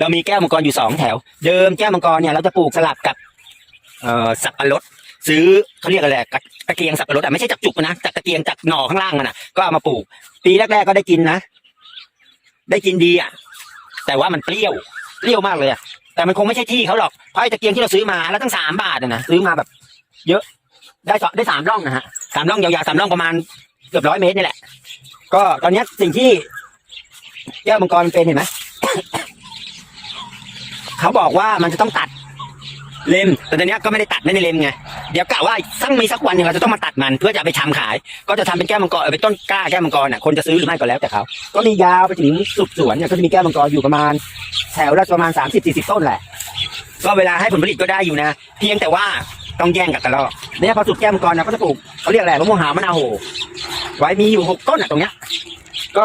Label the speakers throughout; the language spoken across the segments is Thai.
Speaker 1: เรามีแก้วมังกรอยู่สองแถว เดิมแก้วมังกรเนี่ยเราจะปลูกสลับกับเอ่อสับปะรดซื้อเขาเรียกอะไรกระตะเกียงสับปะรดอะไม่ใช่จากจุกนะจากตะเกียงจากหน่อข้างล่างมันอะก็เอามาปลูก ปีแรกๆก็ได้กินนะ ได้กินดีอะ แต่ว่ามันเปรี้ยวเปรี้ยวมากเลยอะแต่มันคงไม่ใช่ที่เขาหรอกเพราะไอ้ตะเกียงที่เราซื้อมาแล้วตั้งสามบาทนะซื้อมาแบบ เยอะ ได้สองได้สามร่องนะฮะสามร่องยาวๆสามร่องประมาณเกือบร้อยเมตรนี่แหละ ก็ตอนนี้สิ่งที่แก้วมังกรเป็นเห็นไหม เขาบอกว่ามันจะต้องตัดเลมแต่ตอนนี้ก็ไม่ได้ตัดไม่ได้เลมไงเดี๋ยวกะว่าสักมีสักวันหนึงเราจะต้องมาตัดมันเพื่อจะไปทำขาย ก็จะทำเป็นแก้วมังกรเออเป็นต้นกล้าแก้วมังกรน่ะคนจะซื้อหรือไม่ก็แล้วแต่เขาก็มียาวไปถึงสุดสวนเนี่ยก็จะมีแก้วมังกรอยู่ประมาณ แถวละประมาณสามสิบสี่สิบต้นแหละก็เวลาให้ผลผลิตก็ได้อยู่นะ เพียงแต่ว่าต้องแย่งกับกระรอกเนี่ยพอสุดแก้วมังกรนะก็จะปลูกเขาเรียกอะไรมะม่วงหาวมะนาวโหไว้มีอยู่หกต้นอะตรงเนี้ยก็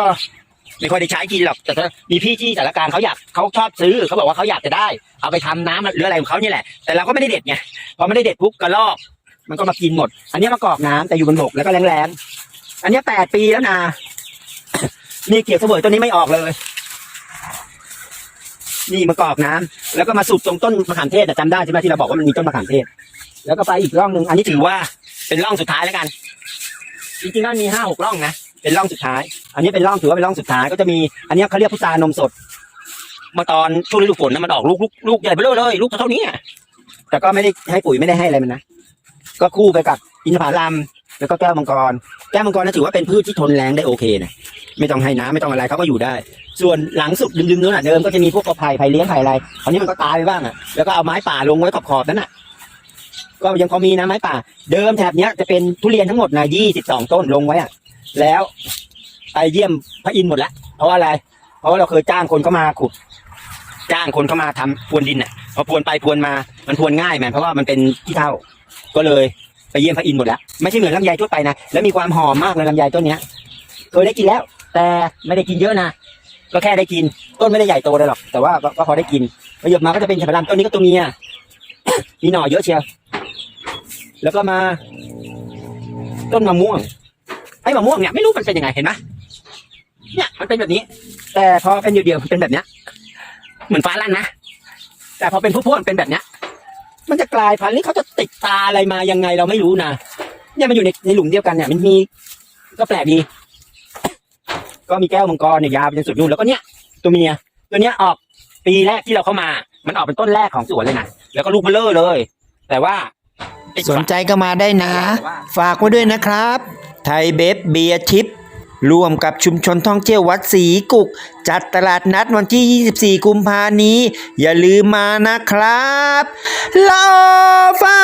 Speaker 1: ไม่ค่อยได้ใช้กินหรอกแต่ถ้ามีพี่ที่สารการเขาอยากเขาชอบซื้อเขาบอกว่าเขาอยากจะได้ เอาไปทำน้ำหรืออะไรของเขาเนี่แหละแต่เราก็ไม่ได้เด็ดไงพอไม่ได้เด็ดปุ๊บกระรอก มันก็มากินหมด อันนี้มากรอกน้ำแต่อยู่บนบกแล้วก็แรงๆอันนี้แปดปีแล้วนะนี่เกี่ยวเสวยต้นนี้ไม่ออกเลย นี่มากรอกน้ำแล้วก็มาสุดตรงต้นมะขามเทศอะจำได้ใช่ไหมที่เราบอกว่ามันมีต้นมะขามเทศ แล้วก็ไปอีกร่องหนึ่งอันนี้ถือว่าเป็นร่องสุดท้ายแล้วกันจริงๆแล้วมีห้าหกร่องนะเป็นร่องสุดท้าย อันนี้เป็นร่องถือว่าเป็นร่องสุดท้ายก็จะมีอันนี้เขาเรียกพุทรานมสดมื่อตอนช่วงฤดูฝนนะมันออกลูกลูกลูกใหญ่ไปเลยเลยลูกเท่านี้อะแต่ก็ไม่ได้ให้ปุ๋ยไม่ได้ให้อะไรมันนะก็คู่ไปกับอินทผลัมแล้วก็แก้วมังกร แก้วมังกรนะถือว่าเป็นพืชที่ทนแรงได้โอเคนะไม่ต้องให้น้ำไม่ต้องอะไรเขาก็อยู่ได้ ส่วนหลังสุดดึงๆนู้นอะเดิมก็จะมีพวกกระไผ่ไผ่เลี้ยงไผ่อะไรอันนี้มันก็ตายไปบ้างอะแล้วก็เอาไม้ป่าลงไว้ขอบๆนั้นอะก็ยังพอมีนะไม้ป่า เดิมแถบเนี้ยจะเป็นทุเรียนทั้งหมดนะยี่สิบสองต้นลงไว้อะแล้ว ไปเยี่ยมพระอินทร์หมดแล้วเพราะอะไร เพราะว่าเราเคยจ้างคนเข้ามาขุด จ้างคนเข้ามาทำพรวนดินอะพอพรวนไปพรวนมามันพรวนง่ายแมนเพราะว่ามันเป็นขี้เถ้าก็เลยไปเยี่ยมพระอินทร์หมดแล้วไม่ใช่เหมือนลำไยทั่วไปนะแล้วมีความหอมมากเลยลำไยต้นเนี้ยเคยได้กินแล้ว แต่ไม่ได้กินเยอะนะก็แค่ได้กิน ต้นไม่ได้ใหญ่โตเลยหรอก แต่ว่าก็พอได้กินประโยชน์มาก็จะเป็นฉาบลำต้นนี้ก็ตัวเมียมีหน่อเยอะเชียวแล้วก็มา ต้นมะม่วงไอ้มะม่วงเนี่ยไม่รู้มันเป็นยังไงเห็นไหม เนี่ยมันเป็นแบบนี้ แต่พอเป็นเดียวๆมันเป็นแบบเนี้ย เหมือนฟ้าลั่นนะแต่พอเป็นพวกๆมันเป็นแบบเนี้ย มันจะกลายพันธุ์หรือเขาจะติดตาอะไรมายังไงเราไม่รู้นะเนี่ยมันอยู่ในในหลุมเดียวกันเนี่ย มันมีก็แปลกดีก็มีแก้วมังกรเนี่ยยาวไปจนสุดนู่นแล้วก็เนี่ยตัวเมียตัวเนี้ยออกปีแรกที่เราเข้ามา มันออกเป็นต้นแรกของสวนเลยนะแล้วก็ลูกเบลอเลย แต่ว่าไอ้
Speaker 2: สนใจก็มาได้นะ ฝากไว้ด้วยนะครับ ไทยเบฟเบียร์ชิป ร่วมกับชุมชนท่องเที่ยววัดศรีกุก จัดตลาดนัดวันที่ 24 กุมภานี้ อย่าลืมมานะครับ รอฟ้า